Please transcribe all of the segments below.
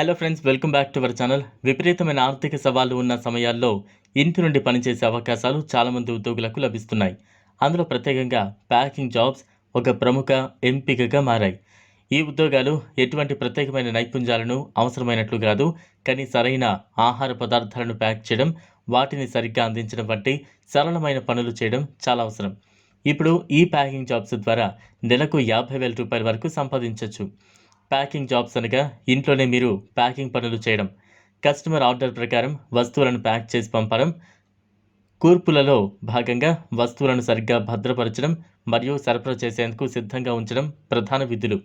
Hello friends welcome back to our channel విపరీతమైన ఆర్థిక సవాళ్ళు ఉన్న సమయాల్లో ఇంటి నుండి పనిచేసే అవకాశాలు చాలామంది ఉద్యోగులకు లభిస్తున్నాయి. అందులో ప్రత్యేకంగా ప్యాకింగ్ జాబ్స్ ఒక ప్రముఖ ఎంపికగా మారాయి. ఈ ఉద్యోగాలు ఎటువంటి ప్రత్యేకమైన నైపుణ్యాలను అవసరమైనట్లు కాదు కానీ సరైన ఆహార పదార్థాలను ప్యాక్ చేయడం వాటిని సరిగ్గా అందించడం వంటి సరళమైన పనులు చేయడం చాలా అవసరం. ఇప్పుడు ఈ ప్యాకింగ్ జాబ్స్ ద్వారా నెలకు యాభై వేల రూపాయల వరకు సంపాదించవచ్చు ప్యాకింగ్ జాబ్స్ అనగా ఇంట్లోనే మీరు ప్యాకింగ్ పనులు చేయడం. కస్టమర్ ఆర్డర్ ప్రకారం వస్తువులను ప్యాక్ చేసి పంపడం. కూర్పులలో భాగంగా వస్తువులను సరిగ్గా భద్రపరచడం మరియు సరఫరా చేసేందుకు సిద్ధంగా ఉంచడం ప్రధాన విధులు.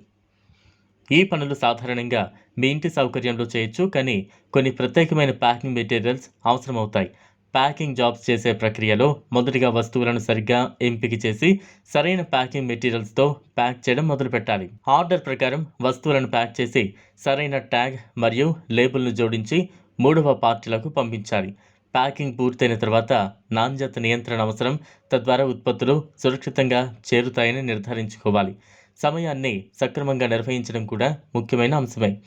ఈ పనులు సాధారణంగా మీ ఇంటి సౌకర్యంలో చేయొచ్చు కానీ కొన్ని ప్రత్యేకమైన ప్యాకింగ్ మెటీరియల్స్ అవసరమవుతాయి. ప్యాకింగ్ జాబ్స్ చేసే ప్రక్రియలో మొదటిగా వస్తువులను సరిగ్గా ఎంపిక చేసి సరైన ప్యాకింగ్ మెటీరియల్స్తో ప్యాక్ చేయడం మొదలు పెట్టాలి ఆర్డర్ ప్రకారం వస్తువులను ప్యాక్ చేసి సరైన ట్యాగ్ మరియు లేబుల్ను జోడించి మూడవ పార్టీలకు పంపించాలి. ప్యాకింగ్ పూర్తయిన తర్వాత నాణ్యత నియంత్రణ అవసరం తద్వారా ఉత్పత్తులు సురక్షితంగా చేరుతాయని నిర్ధారించుకోవాలి. సమయాన్ని సక్రమంగా నిర్వహించడం కూడా ముఖ్యమైన అంశమే.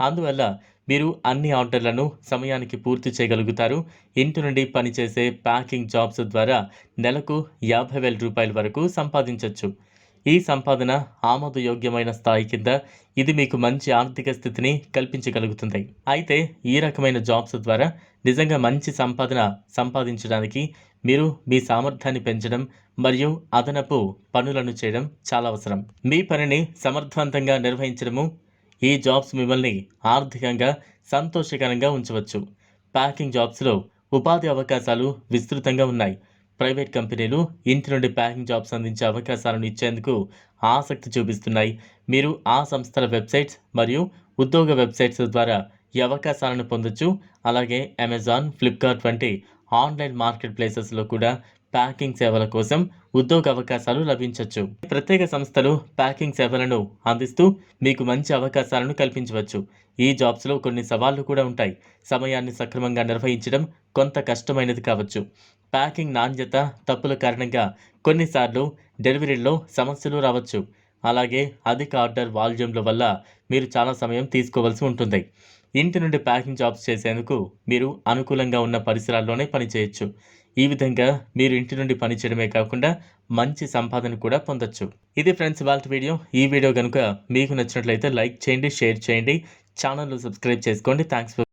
అందువల్ల మీరు అన్ని ఆర్డర్లను సమయానికి పూర్తి చేయగలుగుతారు. ఇంటి నుండి పనిచేసే ప్యాకింగ్ జాబ్స్ ద్వారా నెలకు యాభై వేల రూపాయల వరకు సంపాదించవచ్చు ఈ సంపాదన ఆమోదయోగ్యమైన స్థాయి కింద ఇది మీకు మంచి ఆర్థిక స్థితిని కల్పించగలుగుతుంది. అయితే ఈ రకమైన జాబ్స్ ద్వారా నిజంగా మంచి సంపాదన సంపాదించడానికి మీరు మీ సామర్థ్యాన్ని పెంచడం మరియు అదనపు పనులను చేయడం చాలా అవసరం. మీ పనిని సమర్థవంతంగా నిర్వహించడము ఈ జాబ్స్ మిమ్మల్ని ఆర్థికంగా సంతోషకరంగా ఉంచవచ్చు. ప్యాకింగ్ జాబ్స్లో ఉపాధి అవకాశాలు విస్తృతంగా ఉన్నాయి. ప్రైవేట్ కంపెనీలు ఇంటి నుండి ప్యాకింగ్ జాబ్స్ అందించే అవకాశాలను ఇచ్చేందుకు ఆసక్తి చూపిస్తున్నాయి. మీరు ఆ సంస్థల వెబ్సైట్స్ మరియు ఉద్యోగ వెబ్సైట్స్ ద్వారా ఈ అవకాశాలను పొందొచ్చు. అలాగే అమెజాన్ ఫ్లిప్కార్ట్ వంటి ఆన్లైన్ మార్కెట్ ప్లేసెస్లో కూడా ప్యాకింగ్ సేవల కోసం ఉద్యోగ అవకాశాలు లభించవచ్చు ప్రత్యేక సంస్థలు ప్యాకింగ్ సేవలను అందిస్తూ మీకు మంచి అవకాశాలను కల్పించవచ్చు. ఈ జాబ్స్లో కొన్ని సవాళ్ళు కూడా ఉంటాయి. సమయాన్ని సక్రమంగా నిర్వహించడం కొంత కష్టమైనది కావచ్చు. ప్యాకింగ్ నాణ్యత తప్పుల కారణంగా కొన్నిసార్లు డెలివరీలో సమస్యలు రావచ్చు. అలాగే అధిక ఆర్డర్ వాల్యూమ్ల వల్ల మీరు చాలా సమయం తీసుకోవాల్సి ఉంటుంది. ఇంటి నుండి ప్యాకింగ్ జాబ్స్ చేసేందుకు మీరు అనుకూలంగా ఉన్న పరిసరాల్లోనే పనిచేయచ్చు. ఈ విధంగా మీరు ఇంటి నుండి పని చేయడమే కాకుండా మంచి సంపాదన కూడా పొందొచ్చు. ఇది ఫ్రెండ్స్ వాళ్ళ వీడియో. ఈ వీడియో కనుక మీకు నచ్చినట్లయితే లైక్ చేయండి షేర్ చేయండి. ఛానల్ను సబ్స్క్రైబ్ చేసుకోండి. Thanks for